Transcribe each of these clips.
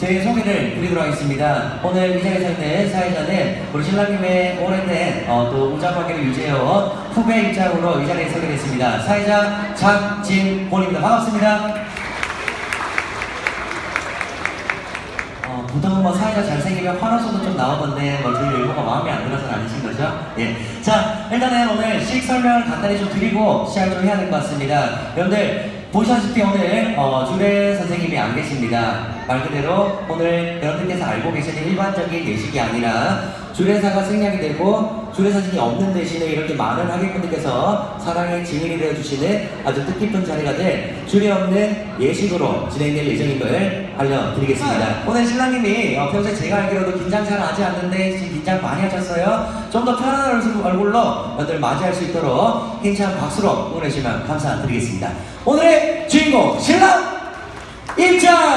제 소개를 드리도록 하겠습니다. 오늘 이 자리에 서 있는 사회자는 우리 신랑님의 오랜 어, 또 우정관계를 유지해온 후배 입장으로 이 자리에 서게 됐습니다. 사회자 장진곤입니다. 반갑습니다. 어, 보통은 뭐 사회가 잘생기면 환호성도 좀 나오던데 뭐 저희 외모가 마음에 안 들어서는 아니신 거죠? 예. 자, 일단은 오늘 식 설명을 간단히 좀 드리고 시작을 좀 해야 될 것 같습니다. 여러분들 보시다시피 오늘 어, 주례 선생님이 안 계십니다. 말 그대로 오늘 여러분들께서 알고 계시는 일반적인 예식이 아니라 주례사가 생략이 되고 주례사진이 없는 대신에 이렇게 많은 하객분들께서 사랑의 증인이 되어주시는 아주 뜻깊은 자리가 될 주례 없는 예식으로 진행될 예정임을 알려드리겠습니다. 오늘 신랑님이 어, 평소에 제가 알기로도 긴장 잘 하지 않는데 지금 긴장 많이 하셨어요. 좀 더 편안한 얼굴- 얼굴로 여러분들 맞이할 수 있도록 힘찬 박수로 응원해주시면 감사드리겠습니다. 오늘의 주인공 신랑 입장!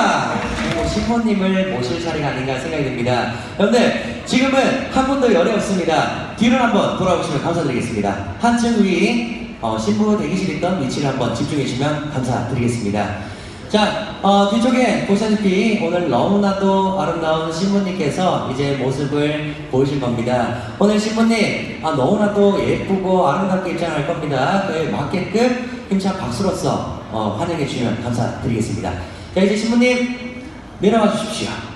신부님을 모실 자리가 아닌가 생각이 듭니다. 여러분들, 지금은 한 분도 열이 없습니다. 뒤를 한번 돌아보시면 감사드리겠습니다. 한층 위, 어, 신부 대기실 있던 위치를 한번 집중해 주시면 감사드리겠습니다. 자, 어, 뒤쪽에 보시다시피 오늘 너무나도 아름다운 신부님께서 이제 모습을 보이실 겁니다. 오늘 신부님, 아, 너무나도 예쁘고 아름답게 입장할 겁니다. 그에 맞게끔 힘찬 박수로서 어, 환영해 주시면 감사드리겠습니다. 자, 이제 신부님 내려와 주십시오.